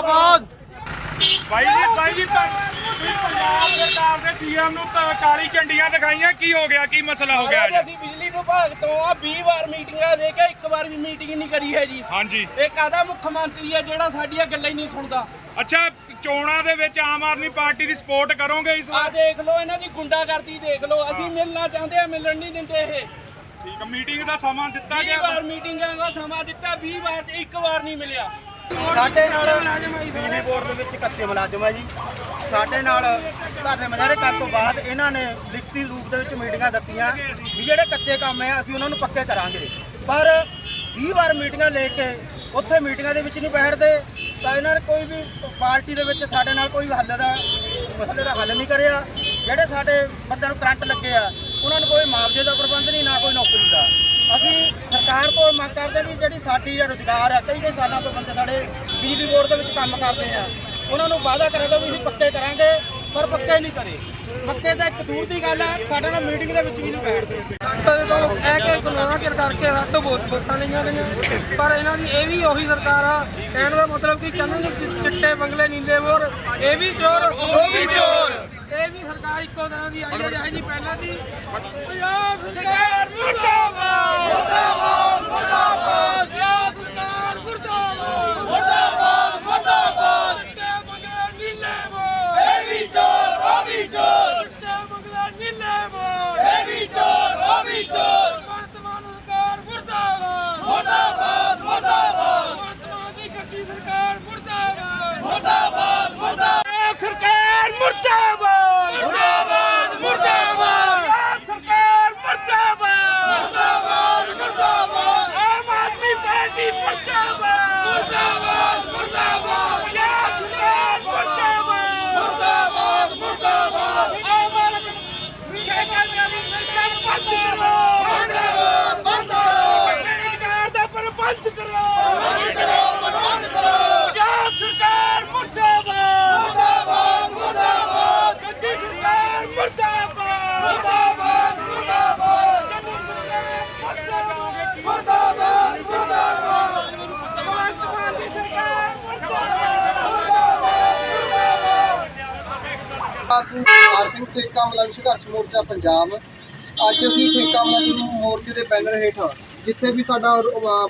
ਜਿੰਦਾਬਾਦ ਭਾਈ ਜੀ ਭਾਈ ਜੀ ਪੰਜਾਬ ਸਰਕਾਰ ਦੇ ਸੀਐਮ ਨੂੰ ਕਾਲੀ ਝੰਡੀਆਂ ਦਿਖਾਈਆਂ। ਕੀ ਹੋ ਗਿਆ? ਕੀ ਮਸਲਾ ਹੋ ਗਿਆ ਜੀ ਅਸੀਂ ਬਿਜਲੀ ਵਿਭਾਗ ਤੋਂ ਆ 20 ਵਾਰ ਮੀਟਿੰਗਾਂ ਦੇ ਕੇ ਇੱਕ ਵਾਰ ਵੀ ਮੀਟਿੰਗ ਨਹੀਂ ਕਰੀ ਹੈ ਜੀ। ਹਾਂਜੀ। ਇਹ ਕਾਦਾ ਮੁੱਖ ਮੰਤਰੀ ਹੈ ਜਿਹੜਾ ਸਾਡੀਆਂ ਗੱਲਾਂ ਹੀ ਨਹੀਂ ਸੁਣਦਾ। ਅੱਛਾ ਚੋਣਾਂ ਦੇ ਵਿੱਚ ਆਮ ਆਦਮੀ ਪਾਰਟੀ ਦੀ ਸਪੋਰਟ ਕਰੋਗੇ ਇਸ ਵਾਰ? ਆ ਦੇਖ ਲਓ ਇਹਨਾਂ ਦੀ ਗੁੰਡਾਗਰਦੀ ਦੇਖ ਲਓ। ਅਸੀਂ ਮਿਲਣਾ ਚਾਹੁੰਦੇ ਆ ਮਿਲਣ ਨਹੀਂ ਦਿੰਦੇ ਇਹ। ਠੀਕ ਮੀਟਿੰਗ ਦਾ ਸਮਾਂ ਦਿੱਤਾ ਗਿਆ 20 ਵਾਰ ਮੀਟਿੰਗਾਂ ਦਾ ਸਮਾਂ ਦਿੱਤਾ 20 ਵਾਰ ਤੇ ਇੱਕ ਵਾਰ ਨਹੀਂ ਮਿਲਿਆ। ਸਾਡੇ ਨਾਲ ਬਿਜਲੀ ਬੋਰਡ ਦੇ ਵਿੱਚ ਕੱਚੇ ਮੁਲਾਜ਼ਮ ਹੈ ਜੀ। ਸਾਡੇ ਨਾਲ ਧਰਨੇ ਮੁਜ਼ਾਹਰੇ ਕਰਨ ਤੋਂ ਬਾਅਦ ਇਹਨਾਂ ਨੇ ਲਿਖਤੀ ਰੂਪ ਦੇ ਵਿੱਚ ਮੀਟਿੰਗਾਂ ਦਿੱਤੀਆਂ ਵੀ ਜਿਹੜੇ ਕੱਚੇ ਕੰਮ ਹੈ, ਅਸੀਂ ਉਹਨਾਂ ਨੂੰ ਪੱਕੇ ਕਰਾਂਗੇ। ਪਰ 20 ਵਾਰ ਮੀਟਿੰਗਾਂ ਲੈ ਕੇ ਉੱਥੇ ਮੀਟਿੰਗਾਂ ਦੇ ਵਿੱਚ ਨਹੀਂ ਬੈਠਦੇ, ਤਾਂ ਇਹਨਾਂ ਨੇ ਕੋਈ ਵੀ ਪਾਰਟੀ ਦੇ ਵਿੱਚ ਸਾਡੇ ਨਾਲ ਕੋਈ ਹੱਲ ਦਾ ਮਸਲੇ ਦਾ ਹੱਲ ਨਹੀਂ ਕਰਿਆ। ਜਿਹੜੇ ਸਾਡੇ ਬੰਦਿਆਂ ਨੂੰ ਕਰੰਟ ਲੱਗੇ ਆ, ਉਹਨਾਂ ਨੂੰ ਕੋਈ ਮੁਆਵਜ਼ੇ ਦਾ ਪ੍ਰਬੰਧ ਨਹੀਂ, ਨਾ ਕੋਈ ਨੌਕਰੀ ਦਾ। ਮੰਗ ਕਰਦੇ ਵੀ ਜਿਹੜੀ ਸਾਡੀ ਇਹ ਹੈ, ਕਈ ਕਈ ਸਾਲਾਂ ਤੋਂ ਬੰਦੇ ਸਾਡੇ ਬਿਜਲੀ ਬੋਰਡ ਦੇ ਵਿੱਚ ਕੰਮ ਕਰਦੇ ਆ। ਉਹਨਾਂ ਨੂੰ ਵਾਅਦਾ ਕਰਿਆ ਤਾਂ ਵੀ ਅਸੀਂ ਪੱਕੇ ਕਰਾਂਗੇ, ਪਰ ਪੱਕੇ ਨਹੀਂ ਕਰੇ। ਪੱਕੇ ਤਾਂ ਇੱਕ ਦੂਰ ਦੀ ਗੱਲ ਹੈ ਸਾਡੇ ਨਾਲ ਮੀਟਿੰਗ ਦੇ ਵਿੱਚ ਵੀ ਨਹੀਂ ਬੈਠਦੇ। ਇਹ ਕਿ ਗੁਨਾਹ ਕਰ ਕਰਕੇ ਸਾਡੇ ਵੋਟਾਂ ਲਈਆਂ ਗਈਆਂ। ਪਰ ਇਹਨਾਂ ਦੀ ਇਹ ਵੀ ਉਹੀ ਸਰਕਾਰ ਆ, ਕਹਿਣ ਦਾ ਮਤਲਬ ਕਿ ਕਹਿੰਦੇ ਨੇ ਚਿੱਟੇ ਬੰਗਲੇ, ਨੀਲੇ ਮੋਰ, ਇਹ ਵੀ ਚੋਰ, ਉਹ ਵੀ ਚੋਰ। ਇਹ ਵੀ ਸਰਕਾਰ ਇੱਕੋ ਤਰ੍ਹਾਂ ਦੀ ਆਈ ਹੈ ਜਿਹੇ ਪਹਿਲਾਂ ਦੀ। ਪੰਜਾਬ ਸਰਕਾਰ ਮੁਰਦਾਬਾਦ। ਮੁਰਦਾਬਾਦ। ਮੁਰਦਾਬਾਦ ਪੰਜਾਬ ਸਰਕਾਰ ਮੁਰਦਾਬਾਦ ਮੁਰਦਾਬਾਦ ਮੁਰਦਾਬਾਦ ਚਿੱਟੇ ਬੰਗਲੇ ਨੀਲੇ ਮੋਰ ਇਹ ਵੀ ਚੋਰ ਉਹ ਵੀ ਚੋਰ ਚਿੱਟੇ ਬੰਗਲੇ ਨੀਲੇ ਮੋਰ ਇਹ ਵੀ ਚੋਰ ਉਹ ਵੀ ਚੋਰ ਵਰਤਮਾਨ ਸਰਕਾਰ ਮੁਰਦਾਬਾਦ ਮੁਰਦਾਬਾਦ ਮੁਰਦਾਬਾਦ ਵਰਤਮਾਨ ਦੀ ਗੱਦੀ ਸਰਕਾਰ ਮੁਰਦਾਬਾਦ ਮੁਰਦਾਬਾਦ ਮੁਰਦਾਬਾਦ ਸਰਕਾਰ ਮੁਰਦਾਬਾਦ ਮੁਰਦਾਬਾਦ ਮੁਰਦਾਬਾਦ ਸਰਕਾਰ ਮੁਰਦਾਬਾਦ ਮੁਰਦਾਬਾਦ ਮੁਰਦਾਬਾਦ ਆਮ ਆਦਮੀ ਪਾਰਟੀ ਮੁਰਦਾਬਾਦ ਮੁਰਦਾਬਾਦ ਮੁਰਦਾਬਾਦ ਪੰਜਾਬ ਸਰਕਾਰ ਮੁਰਦਾਬਾਦ ਮੁਰਦਾਬਾਦ ਮੁਰਦਾਬਾਦ ਆਮ ਆਦਮੀ ਪਾਰਟੀ ਮੁਰਦਾਬਾਦ ਮੁਰਦਾਬਾਦ ਮੁਰਦਾਬਾਦ ਰੁਜ਼ਗਾਰ ਦਾ ਪ੍ਰਬੰਧ ਕਰੋ ਪ੍ਰਬੰਧ ਕਰੋ ਪ੍ਰਬੰਧ ਕਰੋ ਪੰਜਾਬ ਸਰਕਾਰ ਮੁਰਦਾਬਾਦ ਮੁਰਦਾਬਾਦ ਮੁਰਦਾਬਾਦ ਗੱਦੀ ਸਰਕਾਰ ਮੁਰਦਾਬਾਦ ਮੁਰਦਾਬਾਦ ਮੁਰਦਾਬਾਦ ਮੁਰਦਾਬਾਦ ਮੁਰਦਾਬਾਦ ਭਗਵੰਤ ਮਾਨ ਦੀ ਸਰਕਾਰ ਆਰ ਸਿੰਘ ਠੇਕਾ ਮੁਲਾਜ਼ਮ ਸੰਘਰਸ਼ ਮੋਰਚਾ ਪੰਜਾਬ। ਅੱਜ ਅਸੀਂ ਠੇਕਾ ਮੁਲਾਜ਼ਮ ਮੋਰਚੇ ਦੇ ਬੈਨਰ ਹੇਠ ਜਿੱਥੇ ਵੀ ਸਾਡਾ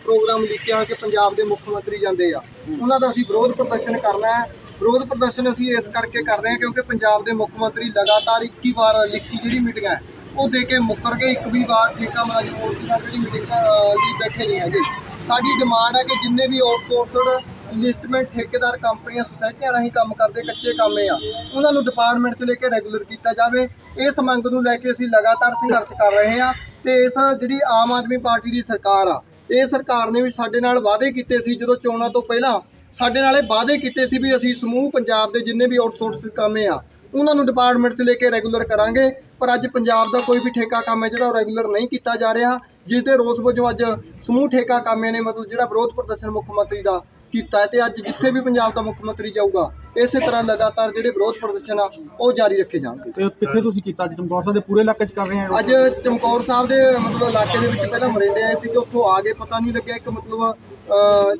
ਪ੍ਰੋਗਰਾਮ ਲਿਖਿਆ ਹੋਇਆ ਕਿ ਪੰਜਾਬ ਦੇ ਮੁੱਖ ਮੰਤਰੀ ਜਾਂਦੇ ਆ, ਉਹਨਾਂ ਦਾ ਅਸੀਂ ਵਿਰੋਧ ਪ੍ਰਦਰਸ਼ਨ ਕਰਨਾ ਹੈ। ਵਿਰੋਧ ਪ੍ਰਦਰਸ਼ਨ ਅਸੀਂ ਇਸ ਕਰਕੇ ਕਰ ਰਹੇ ਹਾਂ ਕਿਉਂਕਿ ਪੰਜਾਬ ਦੇ ਮੁੱਖ ਮੰਤਰੀ ਲਗਾਤਾਰ 21 ਵਾਰ ਲਿਖਤੀ ਜਿਹੜੀ ਮੀਟਿੰਗ ਹੈ, ਉਹ ਦੇ ਕੇ ਮੁੱਕਰ ਗਏ। ਇੱਕ ਵੀ ਵਾਰ ਠੇਕਾ ਮੁਲਾਜ਼ਮ ਮੋਰਚੇ ਨਾਲ ਜਿਹੜੀ ਮੀਟਿੰਗ ਲਈ ਬੈਠੇ ਨਹੀਂ ਹੈਗੇ। ਸਾਡੀ ਡਿਮਾਂਡ ਹੈ ਕਿ ਜਿੰਨੇ ਵੀ ਆਊਟਸੋਰਸਡ ਲਿਸਟਮੈਂਟ ਠੇਕੇਦਾਰ ਕੰਪਨੀਆਂ ਸੁਸਾਇਟੀਆਂ ਰਾਹੀਂ ਕੰਮ ਕਰਦੇ ਕੱਚੇ ਕਾਮੇ ਆ। ਉਹਨਾਂ ਨੂੰ ਡਿਪਾਰਟਮੈਂਟ 'ਚ ਲੈ ਕੇ ਰੈਗੂਲਰ ਕੀਤਾ ਜਾਵੇ। ਇਸ ਮੰਗ ਨੂੰ ਲੈ ਕੇ ਅਸੀਂ ਲਗਾਤਾਰ ਸੰਘਰਸ਼ ਕਰ ਰਹੇ ਹਾਂ ਤੇ ਇਸ ਜਿਹੜੀ ਆਮ ਆਦਮੀ ਪਾਰਟੀ ਦੀ ਸਰਕਾਰ ਆ, ਇਹ ਸਰਕਾਰ ਨੇ ਵੀ ਸਾਡੇ ਨਾਲ ਵਾਅਦੇ ਕੀਤੇ ਸੀ ਜਦੋਂ ਚੋਣਾਂ ਤੋਂ ਪਹਿਲਾਂ। ਸਾਡੇ ਨਾਲ ਇਹ ਵਾਅਦੇ ਕੀਤੇ ਸੀ ਵੀ ਅਸੀਂ ਸਮੂਹ ਪੰਜਾਬ ਦੇ ਜਿੰਨੇ ਵੀ ਆਊਟਸੋਰਸ ਕਾਮੇ ਆ, ਉਹਨਾਂ ਨੂੰ ਡਿਪਾਰਟਮੈਂਟ 'ਚ ਲੈ ਕੇ ਰੈਗੂਲਰ ਕਰਾਂਗੇ। ਪਰ ਅੱਜ ਪੰਜਾਬ ਦਾ ਕੋਈ ਵੀ ਠੇਕਾ ਕੰਮ ਹੈ ਜਿਹੜਾ ਉਹ ਰੈਗੂਲਰ ਨਹੀਂ ਕੀਤਾ ਜਾ ਰਿਹਾ। ਜਿਸ ਦੇ ਰੋਸ ਵਜੋਂ ਅੱਜ ਸਮੂਹ ਠੇਕਾ ਕਾਮਿਆਂ ਨੇ ਮਤਲਬ ਜਿਹੜਾ ਵਿਰੋਧ ਪ੍ਰਦਰਸ਼ਨ ਮੁੱਖ ਮੰਤਰੀ ਦਾ ਕੀਤਾ ਹੈ ਤੇ ਅੱਜ ਜਿੱਥੇ ਵੀ ਪੰਜਾਬ ਦਾ ਮੁੱਖ ਮੰਤਰੀ ਜਾਊਗਾ ਇਸੇ ਤਰ੍ਹਾਂ ਲਗਾਤਾਰ ਜਿਹੜੇ ਵਿਰੋਧ ਪ੍ਰਦਰਸ਼ਨ ਆ ਉਹ ਜਾਰੀ ਰੱਖੇ ਜਾਣਗੇ। ਤੇ ਕਿੱਥੇ ਤੁਸੀਂ ਕੀਤਾ? ਅੱਜ ਚਮਕੌਰ ਸਾਹਿਬ ਦੇ ਪੂਰੇ ਇਲਾਕੇ 'ਚ ਕਰ ਰਹੇ ਆ ਅੱਜ ਚਮਕੌਰ ਸਾਹਿਬ ਦੇ ਮਤਲਬ ਇਲਾਕੇ ਦੇ ਵਿੱਚ ਪਹਿਲਾਂ ਮਰਿੰਡੇ ਆਏ ਸੀ ਕਿ ਉੱਥੋਂ ਆ ਗਏ ਪਤਾ ਨਹੀਂ ਲੱਗਿਆ ਇੱਕ ਮਤਲਬ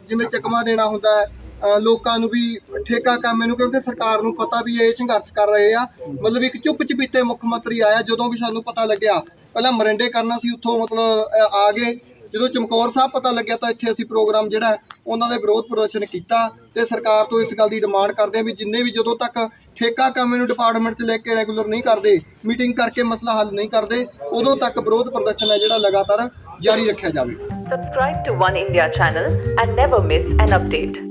ਜਿਵੇਂ ਚਕਮਾ ਦੇਣਾ ਹੁੰਦਾ ਹੈ ਲੋਕਾਂ ਨੂੰ ਵੀ ਠੇਕਾ ਕੰਮ ਨੂੰ ਕਿਉਂਕਿ ਸਰਕਾਰ ਨੂੰ ਪਤਾ ਵੀ ਇਹ ਸੰਘਰਸ਼ ਕਰ ਰਹੇ ਆ। ਮਤਲਬ ਇੱਕ ਚੁੱਪ ਚਪੀਤੇ ਮੁੱਖ ਮੰਤਰੀ ਆਇਆ ਜਦੋਂ ਵੀ ਸਾਨੂੰ ਪਤਾ ਲੱਗਿਆ ਪਹਿਲਾਂ ਮਰਿੰਡੇ ਕਰਨਾ ਸੀ ਉੱਥੋਂ ਮਤਲਬ ਆ ਗਏ। ਜਦੋਂ ਚਮਕੌਰ ਸਾਹਿਬ ਪਤਾ ਲੱਗਿਆ ਤਾਂ ਇੱਥੇ ਅਸੀਂ ਪ੍ਰੋਗਰਾਮ ਜਿਹੜਾ ਉਹਨਾਂ ਦੇ ਵਿਰੋਧ ਪ੍ਰਦਰਸ਼ਨ ਕੀਤਾ ਤੇ ਸਰਕਾਰ ਤੋਂ ਇਸ ਗੱਲ ਦੀ ਡਿਮਾਂਡ ਕਰਦੇ ਆ ਵੀ ਜਿੰਨੇ ਵੀ ਜਦੋਂ ਤੱਕ ਠੇਕਾ ਕੰਮ ਨੂੰ ਡਿਪਾਰਟਮੈਂਟ 'ਚ ਲੈ ਕੇ ਰੈਗੂਲਰ ਨਹੀਂ ਕਰਦੇ ਮੀਟਿੰਗ ਕਰਕੇ ਮਸਲਾ ਹੱਲ ਨਹੀਂ ਕਰਦੇ, ਉਦੋਂ ਤੱਕ ਵਿਰੋਧ ਪ੍ਰਦਰਸ਼ਨ ਹੈ ਜਿਹੜਾ ਲਗਾਤਾਰ ਜਾਰੀ ਰੱਖਿਆ ਜਾਵੇ Subscribe to One India channel and never miss an update.